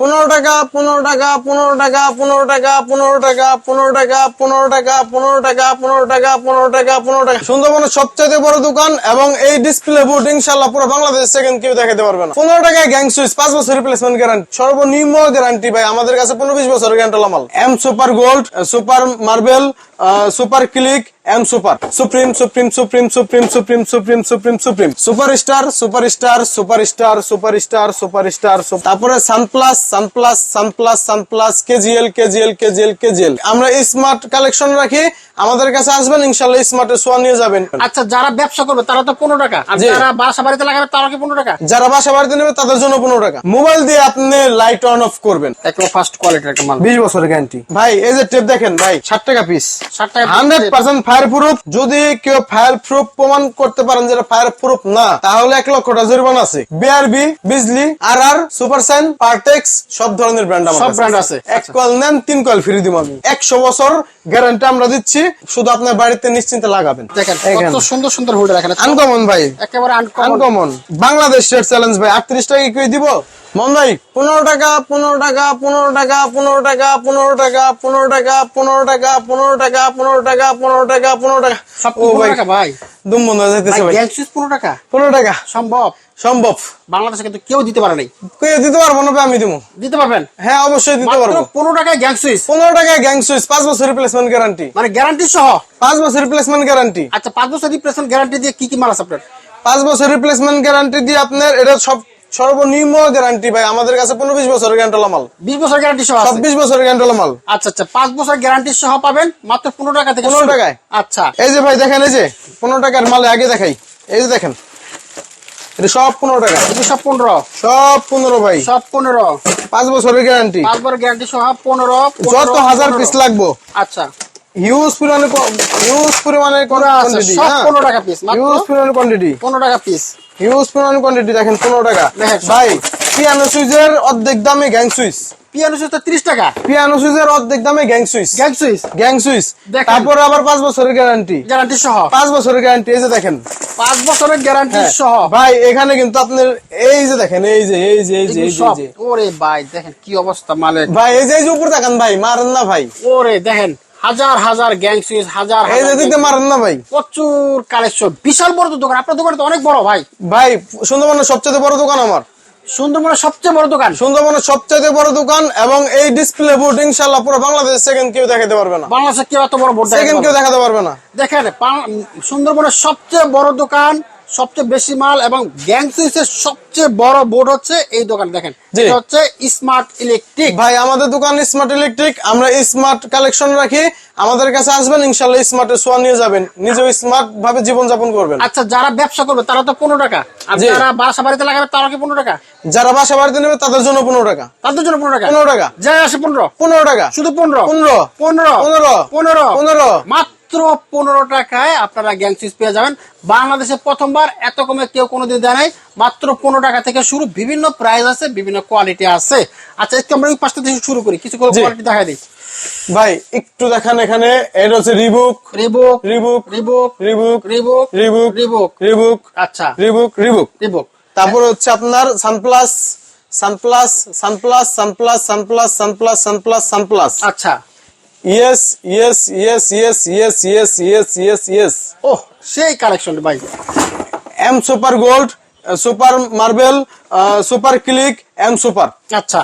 পনেরো টাকা পনেরো টাকা পনেরো টাকা পনেরো টাকা পনেরো টাকা পনেরো টাকা পনেরো টাকা পনেরো টাকা পনেরো টাকা পনেরো টাকা পনেরো টাকা সুন্দরবনের সবচেয়ে বড় দোকান এবং এই ডিসপ্লে বোর্ড ইনশাল্লাহ পুরো বাংলাদেশ সেকেন্ড কেউ দেখাতে পারবে না পনেরো টাকায় গ্যাং সুইচ পাঁচ বছর রিপ্লেসমেন্ট গ্যারান্টি সর্বনিম্ন গ্যারান্টি ভাই আমাদের কাছে পনেরো বিশ বছরের গ্যারান্টি মাল M super gold super marble super click M super supreme supreme supreme supreme supreme supreme supreme supreme super star super star super star super star super star তারপরে Sunplus Sunplus Sunplus Sunplus KGL KGL KGL KGL আমরা smart collection রাখি আমাদের কাছে আসবেন ইনশাল্লাহ স্মার্টের সোয়া নিয়ে যাবেন। আচ্ছা যারা ব্যবসা করবে তারা তো পনেরো টাকা। আর যারা বাসা বাড়িতে লাগাবে তারা কি পনেরো টাকা? যারা বাসা বাড়িতে নেবে তাদের জন্য পনেরো টাকা। মোবাইল দিয়ে আপনি লাইট অন অফ করবেন। একদম ফার্স্ট কোয়ালিটির একটা মাল। বিশ বছরের গ্যারান্টি ভাই এই যে টেপ দেখেন ভাই। ষাট টাকা পিস ষাট টাকা হান্ড্রেড পার্সেন্ট ফায়ার প্রুফ যদি কেউ ফায়ার প্রুফ প্রমাণ করতে পারেন যেটা ফায়ার প্রুফ না তাহলে এক লক্ষ টাকা জরিমানা আছে। BRB Bijli R R super sign Partex সব ধরনের ব্র্যান্ড সব brand আছে। এক কয়েল নেন তিন কয়েল ফ্রি দিব আমি। একশো বছর গ্যারান্টি আমরা দিচ্ছি শুধু আপনার বাড়িতে নিশ্চিন্তে লাগাবেন। দেখেন এখানে। কত সুন্দর সুন্দর হুড রাখেন আনকমন ভাই। একেবারে আনকমন বাংলাদেশ রেট চ্যালেঞ্জ ভাই আটত্রিশ টাকা কি দিব? মন ভাই পনেরো টাকা পনেরো টাকা পনেরো টাকা পনেরো টাকা পনেরো টাকা পনেরো টাকা পনেরো টাকা পনেরো টাকা পনেরো টাকা পনেরো টাকা পনেরো টাকা ও ভাই ভাই দুম বন্ধ হয়ে যাইতেছে ভাই পনেরো টাকা পনেরো টাকা সম্ভব সম্ভব বাংলাদেশে কিন্তু কেউ দিতে পারে নাই কে দিতে পারব না আমি দিব দিতে পারবেন হ্যাঁ অবশ্যই দিতে পারব পনেরো টাকায় গ্যাং সুইচ পনেরো টাকায় গ্যাং সুইচ পাঁচ বছর রিপ্লেসমেন্ট গ্যারান্টি মানে গ্যারান্টি সহ পাঁচ বছর রিপ্লেসমেন্ট গ্যারান্টি আচ্ছা পাঁচ বছর রিপ্লেসমেন্ট গ্যারান্টি দিয়ে কি কি মাল আছে আপনার পাঁচ বছর রিপ্লেসমেন্ট গ্যারান্টি দিয়ে আপনার এটা সব সর্বনিম্ন গ্যারান্টি ভাই আমাদের কাছে পনেরো বিশ বছরের গ্যারান্টি মাল। বিশ বছর গ্যারান্টি সহ চব্বিশ বছরের গ্যারান্টি মাল। আচ্ছা আচ্ছা পাঁচ বছর গ্যারান্টি সহ পাবেন মাত্র পনেরো টাকা থেকে 15 শুরু। টাকায়? আচ্ছা। এই যে ভাই দেখেন এই যে পনেরো টাকার মালে আগে দেখাই। এই যে দেখেন এটা সব পনেরো টাকা। এটি সব পনেরো। সব পনেরো ভাই। সব পনেরো। পাঁচ বছরের গ্যারান্টি পাঁচ বছর গ্যারান্টি সহ পনেরো যত হাজার পিস লাগবো। আচ্ছা। হিউজ পরিমাণে হিউজ পরিমাণে কোয়ান্টিটি সব 15 টাকা piece, হিউজ পরিমাণে কোয়ান্টিটি পনেরো টাকা পিস হিউজ পরিমাণে কোয়ান্টিটি দেখেন পনেরো টাকা। ভাই পিয়ানো সুইচের অর্ধেক দামে গ্যাং সুইচ পিয়ানো সুইচ ত্রিশ টাকা। পিয়ানো সুইচের অর্ধেক দামে gang switch gang switch gang switch দেখেন। তারপরে আবার পাঁচ বছরের গ্যারান্টি গ্যারান্টি সহ। পাঁচ বছরের গ্যারান্টি এই যে দেখেন। পাঁচ বছরের গ্যারান্টি। সহ। ভাই এখানে কিন্তু আপনার এই যে দেখেন এই যে এই যে এই যে এই ওরে ভাই দেখেন কি অবস্থা মালের। ভাই এই যে উপর তাকান ভাই মারেন না ভাই। ওরে দেখেন। হাজার হাজার গ্যাং সুইচ হাজার এই দিতে মারেন না ভাই। প্রচুর কালেকশন বিশাল বড় দোকান। আপনার দোকান তো অনেক বড় ভাই। ভাই সুন্দরবনের সবচেয়ে বড় দোকান আমার। সুন্দরবনের সবচেয়ে বড় দোকান। সুন্দরবনের সবচেয়ে বড় দোকান এবং এই ডিসপ্লে বোর্ড ইনশাল্লাহ পুরো বাংলাদেশ সেকেন্ড কেউ দেখাতে পারবে না। বাংলাদেশে কেউ এত বড় বোর্ড সেকেন্ড কেউ দেখাতে পারবে না। দেখেন সুন্দরবনের সবচেয়ে বড় দোকান সবচেয়ে বেশি মাল এবং গ্যাং সুইচের সবচেয়ে বড় বোর্ড হচ্ছে এই দোকান দেখেন এটা হচ্ছে স্মার্ট ইলেকট্রিক ভাই আমাদের দোকান স্মার্ট ইলেকট্রিক আমরা স্মার্ট কালেকশন রাখি। আমাদের কাছে আসবেন ইনশাল্লাহ স্মার্টের সোয়া নিয়ে যাবেন। নিজেও স্মার্ট ভাবে জীবন যাপন করবেন। আচ্ছা যারা ব্যবসা করবে তারা তো পনেরো টাকা। আর যারা বাসা বাড়িতে লাগাবে তারা কি পনেরো টাকা? যারা বাসা বাড়িতে নেবে তাদের জন্য পনেরো টাকা। তাদের জন্য পনেরো টাকা? পনেরো টাকা। যাই আসে পনেরো। পনেরো টাকা। শুধু পনেরো? পনেরো। পনেরো? পনেরো। পনেরো? পনেরো। মাত্র পনেরো টাকায় আপনারা গ্যাং সুইচ পেয়ে যাবেন। বাংলাদেশে প্রথমবার এত কমে কেউ কোনোদিন দেয় নাই। মাত্র পনেরো টাকা থেকে শুরু বিভিন্ন প্রাইস আছে বিভিন্ন কোয়ালিটি আছে। আচ্ছা একটু আমরা ওই পাঁচটা থেকে শুরু করি কিছু কোয়ালিটি দেখা দিই। ভাই একটু দেখান এখানে এটা হচ্ছে Reebok Reebok Reebok Reebok Reebok Reebok Reebok Reebok Reebok আচ্ছা। রিবুক রিবুক রিবুক তারপর হচ্ছে আপনার Sunplus Sunplus Sunplus Sunplus Sunplus Sunplus Sunplus Sunplus আচ্ছা। Yes yes yes yes yes yes yes yes yes ও সেই কালেকশন ভাই। M super gold super marble super click M super আচ্ছা।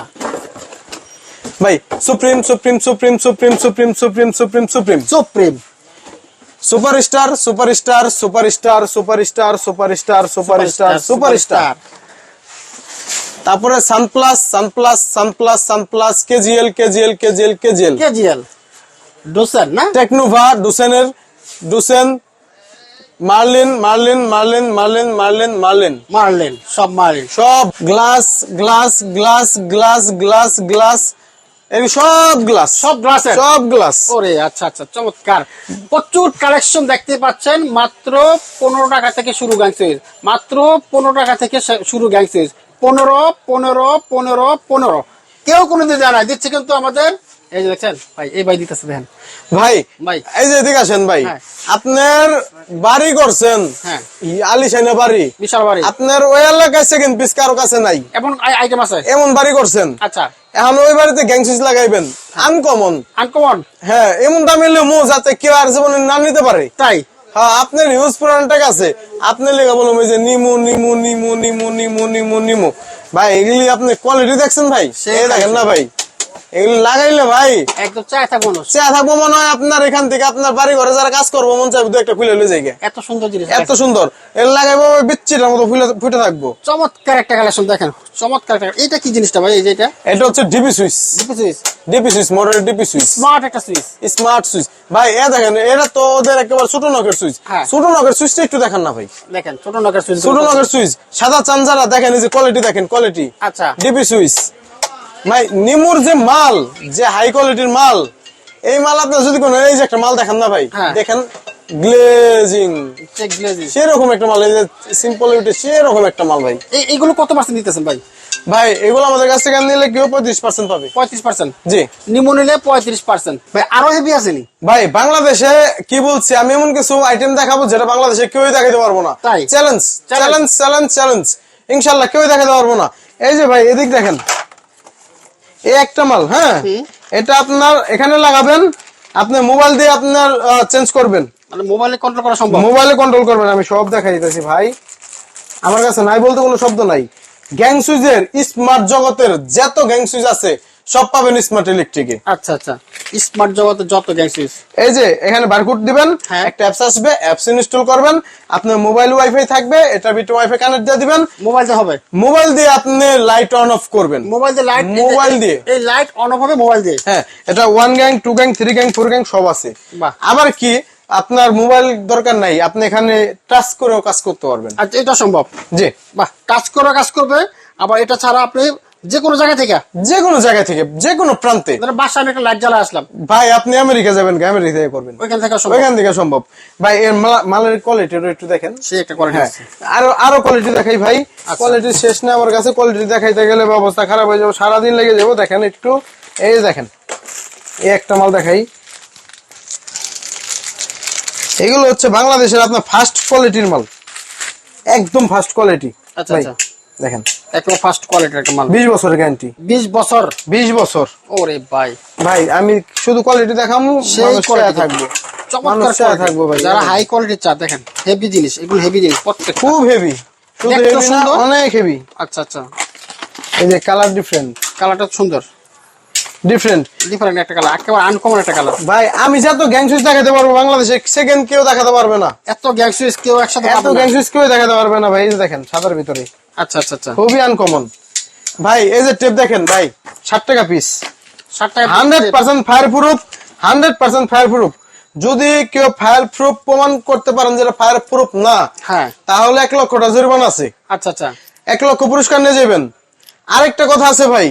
ভাই supreme supreme supreme supreme supreme supreme supreme supreme supreme super star super star super star super star super star super star super star তারপরে Sunplus Sunplus Sunplus Sunplus KGL KGL KGL KGL KGL ডোসার না? Technova ডুসেনের Dussen Marlin Marlin Marlin Marlin Marlin Marlin. মারলেন সব মারলেন। সব glass glass glass glass glass glass এই সব glass. সব গ্লাসের? সব গ্লাস। ওরে আচ্ছা আচ্ছা চমৎকার। প্রচুর কালেকশন দেখতে পাচ্ছেন মাত্র পনেরো টাকা থেকে শুরু গ্যাং মাত্র পনেরো টাকা থেকে শুরু গ্যাং পনেরো পনেরো পনেরো পনেরো। কেউ কোনোদিন জানায় দিচ্ছে কিন্তু আমাদের এই যে দেখছেন? ভাই এই ভাই দিতেছে দেখেন। ভাই ভাই। এই যে এদিকে আসেন ভাই হ্যাঁ। আপনার বাড়ি করছেন? হ্যাঁ। আলিশাইনা বাড়ি? বিশাল বাড়ি। আপনার ওই এলাকায় সেকেন্ড পিস কারও কাছে নাই। এমন আইটেম আছে? এমন বাড়ি করছেন? আচ্ছা। এখন ওই বাড়িতে লাগাইবেন। আনকমন আনকমন হ্যাঁ এমন দামে মো যাতে কেউ আর জীবনে নিতে পারে। তাই? হ্যাঁ আপনার ইউজ পুরানটা আছে। আপনি বলুন ওই যে নিমু নিমু নিমু নিমু নিমু নিমু নিমু। ভাই এগুলি আপনি কোয়ালিটি দেখছেন ভাই? সে দেখেন না ভাই। এগুলি লাগাইলে ভাই একদম চায় থাকব না। থাকব মনে হয় আপনার এখান থেকে আপনার বাড়ি ঘরে যারা কাজ করব মন চাইবে একটা খুলে যাই এত সুন্দর জিনিস এত সুন্দর। এর লাগাইবো বিচ্ছিটার মতো ফুলে ফুটে থাকব। চমৎকার একটা কালেকশন দেখেন চমৎকার একটা এটা কি জিনিসটা ভাই এই যে এটা? এটা হচ্ছে ডিপি সুইচ। DP switch? মোটরের ডিপি সুইচ। স্মার্ট একটা সুইচ। Smart switch. ভাই এ দেখেন এটা তো ওদের একেবারে ছোট নখের সুইচ। হ্যাঁ। ছোট নখের সুইচটা একটু দেখান না ভাই। দেখেন ছোট নকের সুইচ ছোট নখের সুইচ সাদা চাঞ্জারা দেখেন এই যে কোয়ালিটি দেখেন কোয়ালিটি আচ্ছা। DP switch. ভাই নিমুর যে মাল যে হাই কোয়ালিটির মাল এই মাল আপনার যদি কোনো এই যে একটা মাল দেখেন না ভাই হ্যাঁ। দেখেন গ্লেজিং চেক গ্লেজিং সেরকম একটা মাল এই যে সিম্পল সেরকম একটা মাল ভাই। কত পার্সেন্ট দিতেছেন ভাই? ভাই এগুলো আমাদের কাছ থেকে নিলে কেউ পঁয়ত্রিশ পার্সেন্ট পাবে। পঁয়ত্রিশ পার্সেন্ট জি। নিমো নিলে পঁয়ত্রিশ পার্সেন্ট ভাই আরও হেভি আসেনি ভাই বাংলাদেশে কি বলছি আমি এমন কিছু আইটেম দেখাবো যেটা বাংলাদেশে কেউই দেখাতে পারব না? চ্যালেঞ্জ চ্যালেঞ্জ চ্যালেঞ্জ চ্যালেঞ্জ ইনশাল্লাহ কেউই দেখাতে পারব না। এই যে ভাই এদিক দেখেন। এই একটা মাল হ্যাঁ? এটা আপনার এখানে লাগাবেন আপনি মোবাইল দিয়ে আপনার চেঞ্জ করবেন। মানে মোবাইলে কন্ট্রোল করা সম্ভব? মোবাইলে কন্ট্রোল করবেন আমি সব দেখাই দিতেছি ভাই। আমার কাছে নাই বলতে কোনো শব্দ নাই। গ্যাং সুইচের স্মার্ট জগতের যত গ্যাং সুইচ আছে সব পাবেন স্মার্ট ইলেকট্রিকে আচ্ছা আচ্ছা। স্মার্ট জগতে যত গ্যাং সুইচ এই যে এখানে বারকোড দিবেন হ্যাঁ। একটা অ্যাপস আসবে অ্যাপস ইনস্টল করবেন আপনার মোবাইল ওয়াইফাই থাকবে এটা বিটু ওয়াইফাই কানেক্ট দিয়ে দিবেন। মোবাইলতে হবে? মোবাইল দিয়ে আপনি লাইট অন অফ করবেন। মোবাইল দিয়ে লাইট মোবাইল দিয়ে। এই লাইট অন অফ হবে মোবাইল দিয়ে? হ্যাঁ এটা one gang two gang three gang four gang সব আছে। বাহ। আবার কি আপনার মোবাইল দরকার নাই আপনি এখানে টাচ করেও কাজ করতে পারবেন। আচ্ছা এটা সম্ভব। জি। বাহ কাজ করে কাজ করবে আবার এটা ছাড়া আপনি যে কোনো জায়গা থেকে। যে কোনো জায়গা থেকে যে কোনো প্রান্তে বাসায় আমি একটা লাইট জ্বালা আসলাম। ভাই আপনি আমেরিকা যাবেন আমেরিকা থেকে করবেন। ওইখান থেকে সম্ভব। ওইখান থেকে সম্ভব। ভাই এর মালা- মালের কোয়ালিটি একটু দেখেন। সে একটা করে হ্যাঁ। আরও আরও কোয়ালিটি দেখাই ভাই। আচ্ছা। কোয়ালিটি শেষ না আমার কাছে। কোয়ালিটি দেখাইতে গেলে অবস্থা খারাপ হয়ে যাবে। সারাদিন লেগে যাব। দেখেন একটু। এই দেখেন। এই একটা মাল দেখাই। এগুলো হচ্ছে বাংলাদেশের আপনার ফার্স্ট কোয়ালিটির মাল। একদম ফার্স্ট কোয়ালিটি আচ্ছা, আচ্ছা। দেখেন। একদম ফার্স্ট কোয়ালিটির একটা মাল। বিশ বছরের গ্যারান্টি বিশ বছর? বিশ বছর। ওরে ভাই। ভাই আমি শুধু কোয়ালিটি দেখামু সেই থাকব। চমৎকার ভাই যারা হাই কোয়ালিটির চা দেখেন হেভি জিনিস এগুলো হেভি জিনিস প্রত্যেক খুব হেভি শুধু না। অনেক হেভি আচ্ছা আচ্ছা। এই যে কালার ডিফারেন্ট কালারটা সুন্দর। ডিফারেন্ট ডিফারেন্ট একটা কালার একেবারে আনকমন একটা কালার ভাই আমি যত গ্যাং সুইচ দেখাতে পারব বাংলাদেশে সেকেন্ড কেউ দেখাতে পারবে না। এত গ্যাং সুইচ কেউ একসাথে এত পাবে গ্যাং সুইচ কেউ দেখাতে পারবে না ভাই এই দেখেন সাদার ভিতরে। আচ্ছা আচ্ছা আচ্ছা। খুবই আনকমন ভাই এই যে টেপ দেখেন ভাই ষাট টাকা পিস ষাট টাকা hundred percent fireproof hundred percent fireproof যদি কেউ ফায়ার প্রুফ প্রমাণ করতে পারেন যেটা ফায়ার প্রুফ না হ্যাঁ। তাহলে এক লক্ষ টাকা জরিমানা আছে। আচ্ছা আচ্ছা। এক লক্ষ পুরস্কার নিয়ে যাবেন। আরেকটা কথা আছে ভাই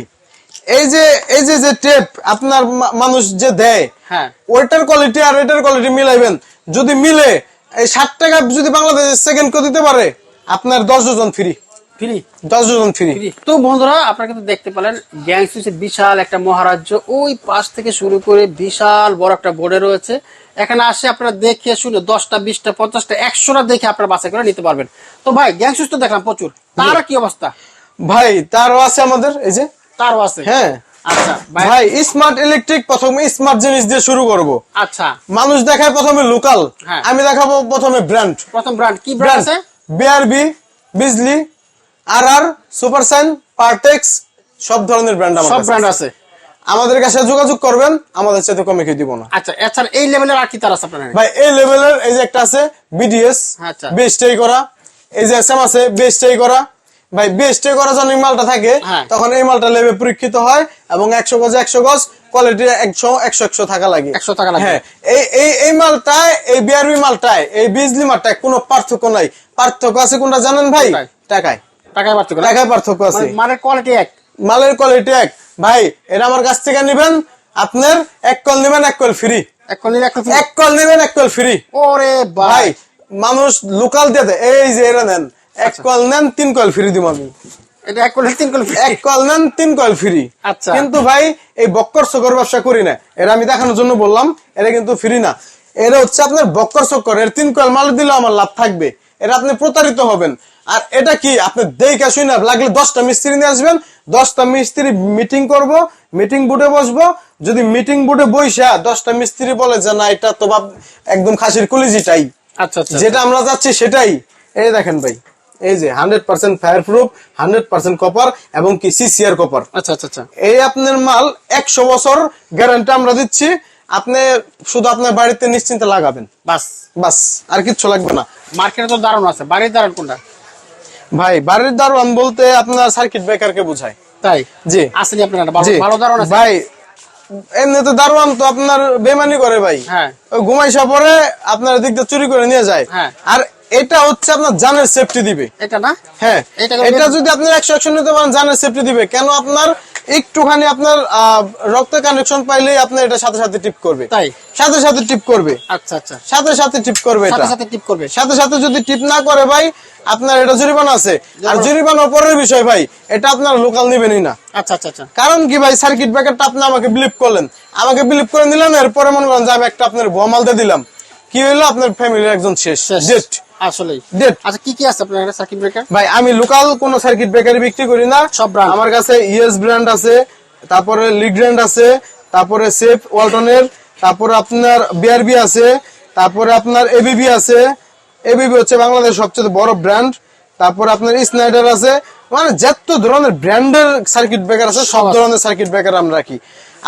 এই যে এই যে যে টেপ আপনার মানুষ যে দেয় হ্যাঁ। ওইটার কোয়ালিটি আর এটার কোয়ালিটি মিলাইবেন। যদি মিলে এই ষাট টাকা যদি বাংলাদেশ সেকেন্ড করে দিতে পারে আপনার দশ জন ফ্রি ফ্রি দশ জন ফ্রি তো বন্ধুরা আপনারা কিন্তু দেখতে পেলেন গ্যাং সুইচের বিশাল একটা মহারাজ্য। ওই পাশ থেকে শুরু করে বিশাল বড় একটা বোর্ডে রয়েছে। এখানে আসে আপনারা দেখে শুনে দশটা বিশটা পঞ্চাশটা একশোটা দেখে আপনারা বাছাই করে নিতে পারবেন। তো ভাই গ্যাং সুইচ তো দেখলাম প্রচুর। তার কি অবস্থা? ভাই তারও আছে আমাদের এই যে। তারও আছে? হ্যাঁ। আচ্ছা ভাই। স্মার্ট ইলেকট্রিক প্রথমে স্মার্ট জিনিস দিয়ে শুরু করব। আচ্ছা। মানুষ দেখায় প্রথমে লোকাল হ্যাঁ। আমি দেখাবো প্রথমে ব্র্যান্ড প্রথম ব্র্যান্ড কি ব্র্যান্ড ব্র্যান্ড আছে? BRB Bijli R R super sign Partex সব ধরনের ব্র্যান্ড সব আমাদের ব্র্যান্ড আছে। আমাদের কাছে যোগাযোগ করবেন আমাদের সাথে কমে খেয়ে দিব না। আচ্ছা এছাড়া এই লেভেলের আর কি তার আছে আপনার? ভাই এই লেভেলের এই যে একটা আছে বিডিএস আচ্ছা। বেস্টাই করা। এই যে এসএম আছে বেস্টাই করা। ভাই বেস্টাই করা যখন এই মালটা থাকে হ্যাঁ। তখন এই মালটা লেভে পরীক্ষিত হয় এবং একশো গজ একশো গজ কোয়ালিটি একশো একশো একশো থাকা লাগে। 100 টাকা লাগে। হ্যাঁ এই এই এই মালটায় এই বিআরবি মালটায় এই বিজলি মালটায় কোনো পার্থক্য নাই। পার্থক্য আছে কোনটা জানেন ভাই? টাকায়। টাকায় পার্থক্য টাকায় পার্থক্য আছে। মানে কোয়ালিটি এক। মালের কোয়ালিটি এক। ভাই এটা আমার কাছ থেকে নিবেন আপনার এক কল নিবেন এক কল ফ্রি এক কল নিবেন এক কল ফ্রি ওরে ভাই মানুষ লোকাল দিয়ে এই যে এরা নেন এক কল নেন তিন কল ফ্রি দিব আমি। এটা এক কোয়ালিটি তিন কোয়ালিটি এক কল নেন তিন কল ফ্রি আচ্ছা। কিন্তু ভাই এই বক্কর ব্যবসা করি না। এরা আমি দেখানোর জন্য বললাম এটা কিন্তু ফ্রি না। এটা হচ্ছে আপনার বক্কর চক্কর। এর তিন কল মাল দিলেও আমার লাভ থাকবে। এটা আপনি প্রতারিত হবেন। আর এটা কি? আপনি দেখে শুই না লাগলে দশটা মিস্ত্রি নিয়ে আসবেন। দশটা মিস্ত্রি মিটিং করব মিটিং বুটে বসবো। যদি মিটিং বুটে বইসা দশটা মিস্ত্রি বলে যে না এটা তো বাপ একদম খাসির কলিজিটাই আচ্ছা আচ্ছা যেটা আমরা যাচ্ছি সেটাই। এই দেখেন ভাই এই যে hundred percent fireproof hundred percent copper এবং কি সিসিআর কপার আচ্ছা আচ্ছা আচ্ছা। এই আপনার মাল একশো বছর গ্যারান্টি আমরা দিচ্ছি। আপনি শুধু আপনার বাড়িতে নিশ্চিন্তে লাগাবেন। বাস। বাস আর কিচ্ছু লাগবে না। মার্কেটে তো দারুণ আছে। বাড়ির দারুণ কোনটা? ভাই বাড়ির দারোয়ান বলতে আপনার সার্কিট ব্রেকারকে বোঝায়। তাই? জি। আসেন আপনার ভালো দারোয়ান ভাই এমনিতে দারোয়ান তো আপনার বেমানি করে ভাই। হ্যাঁ। ঘুমাইসা পরে আপনার দিক দিয়ে চুরি করে নিয়ে যায়। হ্যাঁ। আর এটা হচ্ছে আপনার জানের সেফটি দিবে। এটা না? হ্যাঁ এটা যদি আপনি একশো একশো নিতে পারেন জানের সেফটি দিবে। কেন আপনার একটুখানি আপনার রক্ত কানেকশন পাইলেই আপনার এটা সাথে সাথে টিপ করবে। তাই? সাথে সাথে টিপ করবে। আচ্ছা আচ্ছা। সাথে সাথে টিপ করবে এটা। সাথে টিপ করবে। সাথে সাথে যদি টিপ না করে ভাই আপনার এটা জরিমানা আছে। আর জরিমানার পরের বিষয় ভাই এটা আপনার লোকাল নিবেনই না। আচ্ছা আচ্ছা আচ্ছা। কারণ কি ভাই সার্কিট ব্রেকারটা আপনি আমাকে বিলিভ করলেন। আমাকে বিলিভ করে নিলেন এরপরে মনে করেন যে আমি একটা আপনার ভমাল দিয়ে দিলাম। কি হইল? আপনার ফ্যামিলির একজন শেষ। শেষ। ডেট আসলে আচ্ছা কি কি আছে আপনার কাছে সার্কিট ব্রেকার ভাই আমি লোকাল কোন সার্কিট ব্রেকারি বিক্রি করি না। সব brand? আমার কাছে ইএস ব্র্যান্ড আছে তারপরে লিগ ব্র্যান্ড আছে তারপরে সেফ ওয়ালটনের তারপরে আপনার বিআরবি আছে তারপরে আপনার এবিবি আছে। এবিবি হচ্ছে বাংলাদেশের সবচেয়ে বড় ব্র্যান্ড তারপরে আপনার স্নাইডার আছে। মানে যত ধরনের ব্র্যান্ডের সার্কিট ব্রেকার আছে সব ধরনের সার্কিট ব্রেকার আমরা রাখি।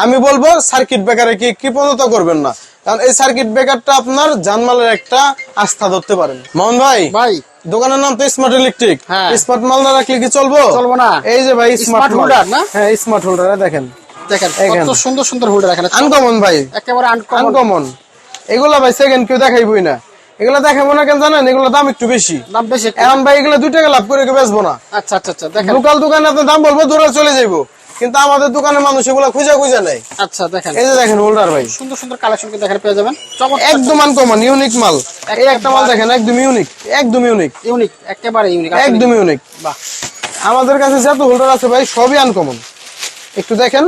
আমি বলব সার্কিট ব্রেকারে কি কৃপণতা করবেন না। কারণ এই সার্কিট ব্রেকারটা আপনার জানমালের একটা আস্থা ধরতে পারেন। মোহন ভাই ভাই। দোকানের নাম তো স্মার্ট ইলেকট্রিক হ্যাঁ। স্মার্ট মাল না রাখলে কি চলবো? চলবো না। এই যে ভাই স্মার্ট হোল্ডার না? হ্যাঁ স্মার্ট হোল্ডার দেখেন। দেখেন কত সুন্দর সুন্দর হোল্ডার এখানে আনকমন ভাই। একেবারে আনকমন এগুলা ভাই সেকেন্ড কেউ দেখাইবই না। এগুলা দেখাবো না কেন জানেন? এগুলো দাম একটু বেশি। দাম বেশি। এখন ভাই এগুলো দুই টাকা লাভ করে বেচবো না। আচ্ছা আচ্ছা আচ্ছা দেখেন। লোকাল দোকানে আপনার দাম বলব দূরে চলে যাইবো। কিন্তু আমাদের দোকানের মানুষ এগুলো খুঁজে খুঁজে নেই আচ্ছা দেখেন। এই যে দেখেন হোল্ডার ভাই। সুন্দর সুন্দর কালেকশন কিন্তু এখানে পেয়ে যাবেন। একদম আনকমন ইউনিক মাল। এই একটা মাল দেখেন একদম ইউনিক একদম ইউনিক ইউনিক একেবারে ইউনিক একদম ইউনিক বাহ। আমাদের কাছে যত হোল্ডার আছে ভাই সবই আনকমন। একটু দেখেন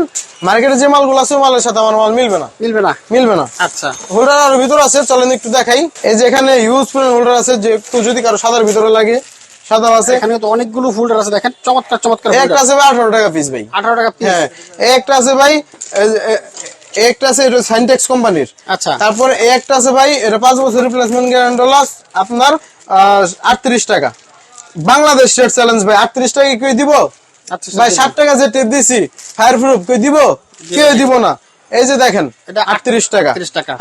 মার্কেটে যে মালগুলো আছে মালের সাথে আমার মাল মিলবে না। মিলবে না? মিলবে না। আচ্ছা। হোল্ডার আর ভিতর আছে চলেন একটু দেখাই। এই যে এখানে ইউজ হোল্ডার আছে যে একটু যদি কারও সাদার ভিতরে লাগে সাদা আছে। এখানে তো অনেকগুলো হোল্ডার আছে দেখেন চমৎকার চমৎকার একটা আছে ভাই আঠারো টাকা পিস ভাই। আঠারো টাকা পিস হ্যাঁ এই একটা আছে ভাই একটা আছে এটা সাইনটেক্স কোম্পানির আচ্ছা। তারপর একটা আছে ভাই এটা পাঁচ বছর রিপ্লেসমেন্ট গ্যারান্টি আপনার আটত্রিশ টাকা। বাংলাদেশ রেট চ্যালেঞ্জ ভাই আটত্রিশ টাকা কি দিব? আচ্ছা ভাই ষাট টাকা যে টেপ দিছি ফায়ার প্রুফ কেউ দিব। কেউ দিব না। এই যে দেখেন এটা আটত্রিশ টাকা।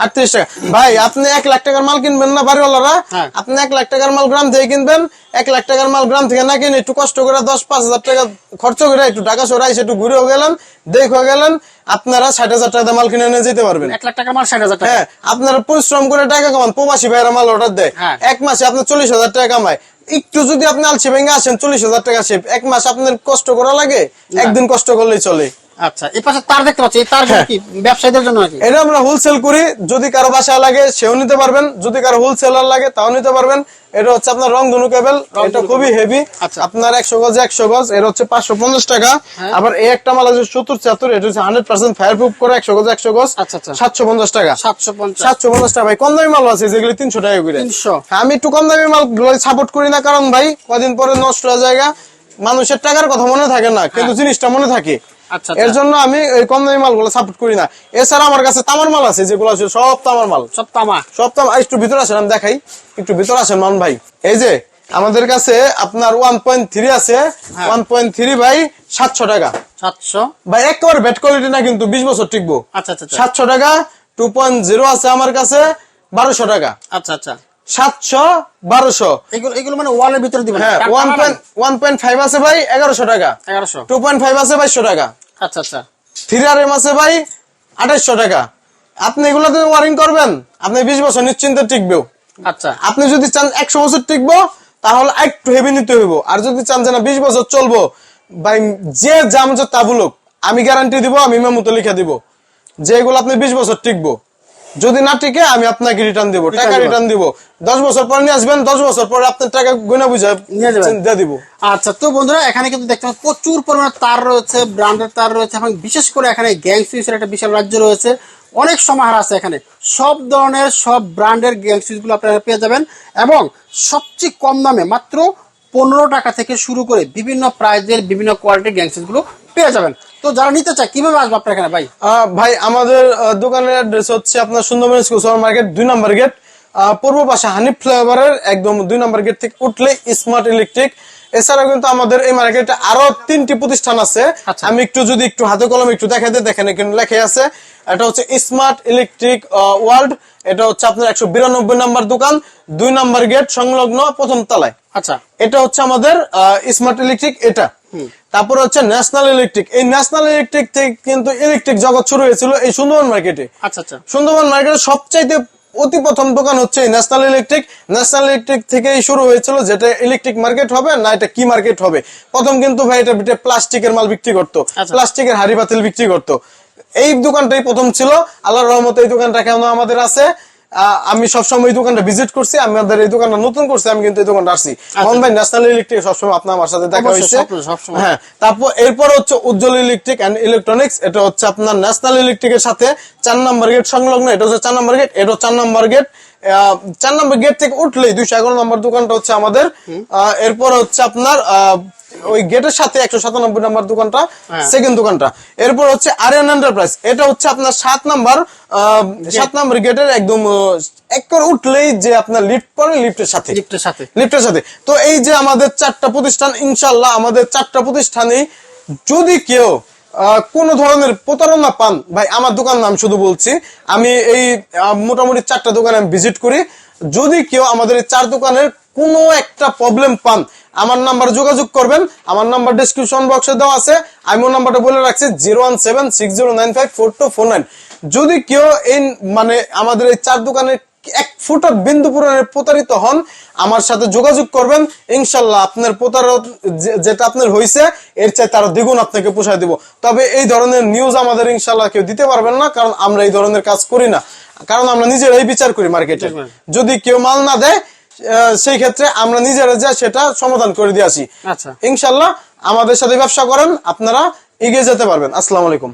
আটত্রিশ টাকা। ভাই আপনি এক লাখ টাকার মাল কিনবেন না বাড়িওয়ালারা? হ্যাঁ। আপনি এক লাখ টাকার মাল গ্রাম থেকে কিনবেন এক লাখ টাকার মাল গ্রাম থেকে না কিনে একটু কষ্ট করে দশ পাঁচ হাজার টাকা খরচ করে একটু টাকা সরাই একটু ঘুরেও গেলেন দেখেও গেলেন আপনারা ষাট হাজার টাকা মাল কিনে নিয়ে যেতে পারবেন। এক লাখ টাকা মাল ষাট হাজার টাকা। হ্যাঁ আপনারা পরিশ্রম করে টাকা কামান প্রবাসী ভাইয়েরা মাল অর্ডার দেয়। হ্যাঁ। এক মাসে আপনার চল্লিশ হাজার টাকা কামায়। একটু যদি আপনি আলসি ভেঙে আসেন চল্লিশ হাজার টাকা সে এক মাস আপনার কষ্ট করা লাগে একদিন কষ্ট করলেই চলে। আচ্ছা এই পাশে তার দেখতে পাচ্ছি এই তার হ্যাঁ। কি ব্যবসায়ীদের জন্য নাকি? এটা আমরা হোলসেল করি যদি কারও বাসা লাগে সেও নিতে পারবেন যদি কারও হোলসেলার লাগে তাও নিতে পারবেন। এটা হচ্ছে আপনার রং ধনু কেবল এটা খুবই হেভি আচ্ছা। আপনার একশো গজ একশো গজ এটা হচ্ছে পাঁচশো পঞ্চাশ টাকা। হ্যাঁ। আবার এই একটা মাল আছে সত্তর ছিয়াত্তর এটা হচ্ছে হান্ড্রেড পার্সেন্ট ফায়ার প্রুফ করে একশো গজ একশো গজ আচ্ছা, আচ্ছা। সাতশো পঞ্চাশ টাকা। সাতশো পঞ্চাশ। টাকা। ভাই কম দামি মাল আছে যেগুলি তিনশো টাকা করে। 300 হ্যাঁ, আমি একটু কম দামি মাল সাপোর্ট করি না কারণ ভাই কদিন পরে নষ্ট হয়ে যায় মানুষের টাকার কথা মনে থাকে না কিন্তু জিনিসটা মনে থাকে। এর আচ্ছা। জন্য আমি ওই কম দামি মালগুলো সাপোর্ট করি না। এছাড়া আমার কাছে তামার মাল আছে যেগুলো আছে সব তামার মাল। সব তামা। সব তাম। একটু ভিতরে আসেন আমি দেখাই। একটু ভিতরে আসেন মান ভাই। এই যে আমাদের কাছে আপনার ওয়ান পয়েন্ট থ্রি আছে। ওয়ান পয়েন্ট থ্রি ভাই সাতশো টাকা। সাতশো। ভাই একেবারে ব্যাট কোয়ালিটি না কিন্তু বিশ বছর টিকবো। আচ্ছা আচ্ছা আচ্ছা। সাতশো টাকা টু পয়েন্ট জিরো আছে আমার কাছে বারোশো টাকা। আচ্ছা আচ্ছা। সাতশো বারোশো। এগুলো এগুলো মানে ওয়ালের ভিতরে দিবেন হ্যাঁ one point one point five আছে ভাই এগারোশো টাকা। এগারোশো। টু পয়েন্ট ফাইভ আছে বাইশশো টাকা। আচ্ছা আচ্ছা। থ্রি আর এম আছে ভাই আঠাইশশো টাকা। আপনি এগুলোতে ওয়ারিং করবেন আপনি বিশ বছর নিশ্চিন্তে টিকবেও। আচ্ছা। আপনি যদি চান একশো বছর টিকবো তাহলে একটু হেভি নিতে হইব। আর যদি চান যে না বিশ বছর চলবো ভাই যে জাম যে তা বলুক। আমি গ্যারান্টি দিব আমি মেমোতে লিখে দিব। যে এগুলো আপনি বিশ বছর টিকবো। যদি না টিকে আমি আপনাকে রিটার্ন দিব টাকা রিটার্ন দিব। দশ বছর পর নিয়ে আসবেন দশ বছর পর আপনার টাকা গুনা বুঝে। দিয়ে দিব। আচ্ছা তো বন্ধুরা এখানে কিন্তু দেখতে পাচ্ছেন প্রচুর পরিমাণে তার রয়েছে ব্র্যান্ডের তার রয়েছে এবং বিশেষ করে এখানে গ্যাং সুইচের একটা বিশাল রাজ্য রয়েছে। অনেক সমাহার আছে এখানে। সব ধরনের সব ব্র্যান্ডের গ্যাং সুইচগুলো আপনারা পেয়ে যাবেন এবং সবচেয়ে কম দামে মাত্র পনেরো টাকা থেকে শুরু করে বিভিন্ন প্রাইজের বিভিন্ন কোয়ালিটিরগুলো পেয়ে যাবেন। তো যারা নিতে চায় কীভাবে আসবে আপনার এখানে ভাই? ভাই আমাদের দোকানের অ্যাড্রেস হচ্ছে আপনার সুন্দরবন স্কুল সুপার মার্কেট দুই নম্বর গেট পূর্ব পাশে হানিফ ফ্লেভারের একদম দুই নম্বর গেট থেকে উঠলে স্মার্ট ইলেকট্রিক এছাড়াও কিন্তু আমাদের এই মার্কেটে আরও তিনটি প্রতিষ্ঠান আছে। আচ্ছা। আমি একটু যদি একটু হাতে কলমে একটু দেখাতে দেখেন এখানে লেখা আছে। এটা হচ্ছে স্মার্ট ইলেকট্রিক ওয়ার্ল্ড এটা হচ্ছে আপনার একশো বিরানব্বই নম্বর দোকান দুই নম্বর গেট সংলগ্ন প্রথম তলায়। আচ্ছা। এটা হচ্ছে আমাদের স্মার্ট ইলেকট্রিক এটা। তারপর হচ্ছে ন্যাশনাল ইলেকট্রিক এই ন্যাশনাল ইলেকট্রিক থেকে কিন্তু ইলেকট্রিক জগৎ শুরু হয়েছিল এই সুন্দরবন মার্কেটে আচ্ছা আচ্ছা। সুন্দরবন মার্কেটের সবচাইতে অতি প্রথম দোকান হচ্ছে ন্যাশনাল ইলেকট্রিক ন্যাশনাল ইলেকট্রিক থেকেই শুরু হয়েছিল যেটা ইলেকট্রিক মার্কেট হবে না এটা কি মার্কেট হবে। প্রথম কিন্তু ভাই এটা প্লাস্টিকের মাল বিক্রি করতো। আচ্ছা। প্লাস্টিকের হাড়ি পাতিল বিক্রি করতো। এই দোকানটাই প্রথম ছিল। আল্লাহর রহমতে এই দোকানটা কেন আমাদের আছে। আমি সবসময় এই দোকানটা ভিজিট করছি আমি আমাদের এই দোকানটা নতুন করছি আমি কিন্তু এই দোকানটা আসছি মোহন ভাই ন্যাশনাল ইলেকট্রিক সবসময় আপনার আমার সাথে দেখা আচ্ছা। হয়েছে। হ্যাঁ তারপর এরপর হচ্ছে উজ্জ্বল ইলেকট্রিক অ্যান্ড ইলেকট্রনিক্স এটা হচ্ছে আপনার ন্যাশনাল ইলেকট্রিকের সাথে চার নম্বর গেট সংলগ্ন এটা হচ্ছে চার নম্বর গেট এটা চার নম্বর গেট চার নম্বর গেট থেকে উঠলেই দুইশো এগারো নম্বর দোকানটা হচ্ছে আমাদের। এরপর হচ্ছে আপনার ওই গেটের সাথে একশো সাতানব্বই নম্বর দোকানটা হ্যাঁ। সেকেন্ড দোকানটা। এরপর হচ্ছে আরিয়ান এন্টারপ্রাইজ এটা হচ্ছে আপনার সাত নাম্বার সাত নম্বর গেটের একদম এক করে উঠলেই যে আপনার লিফট পড়ে লিফটের সাথে। লিফটের সাথে। লিফটের সাথে। তো এই যে আমাদের চারটা প্রতিষ্ঠান ইনশাল্লাহ আমাদের চারটা প্রতিষ্ঠানেই যদি কেউ কোন ধরনের প্রতারণা পান? ভাই, আমার দোকান নাম শুধু বলছি। আমি এই মোটামুটি চারটা দোকানে আমি ভিজিট করি। যদি কেউ আমাদের এই চার দোকানের কোনো একটা প্রবলেম পান, আমার নাম্বার যোগাযোগ করবেন। আমার নাম্বার ডিসক্রিপশন বক্সে দেওয়া আছে। আমি ওর নাম্বারটা বলে রাখছি zero one seven six zero nine five four two four nine যদি কেউ এই মানে আমাদের এই চার দোকানের এক ফুটা বিন্দু পরিমাণে প্রতারিত হন। আমার সাথে যোগাযোগ করবেন। ইনশাল্লাহ আপনার প্রতারক যেটা আপনার হয়েছে এর চাই তার দ্বিগুণ আপনাকে পোষায় দিব। তবে এই ধরনের নিউজ আমাদের ইনশাল্লাহ কেউ দিতে পারবেন না কারণ আমরা এই ধরনের কাজ করি না। কারণ আমরা নিজেরাই বিচার করি মার্কেটে যদি কেউ মাল না দেয় সেই ক্ষেত্রে আমরা নিজেরা যা সেটা সমাধান করে দিয়ে আসি। আচ্ছা। ইনশাল্লাহ আমাদের সাথে ব্যবসা করেন আপনারা এগিয়ে যেতে পারবেন। আসসালামু আলাইকুম।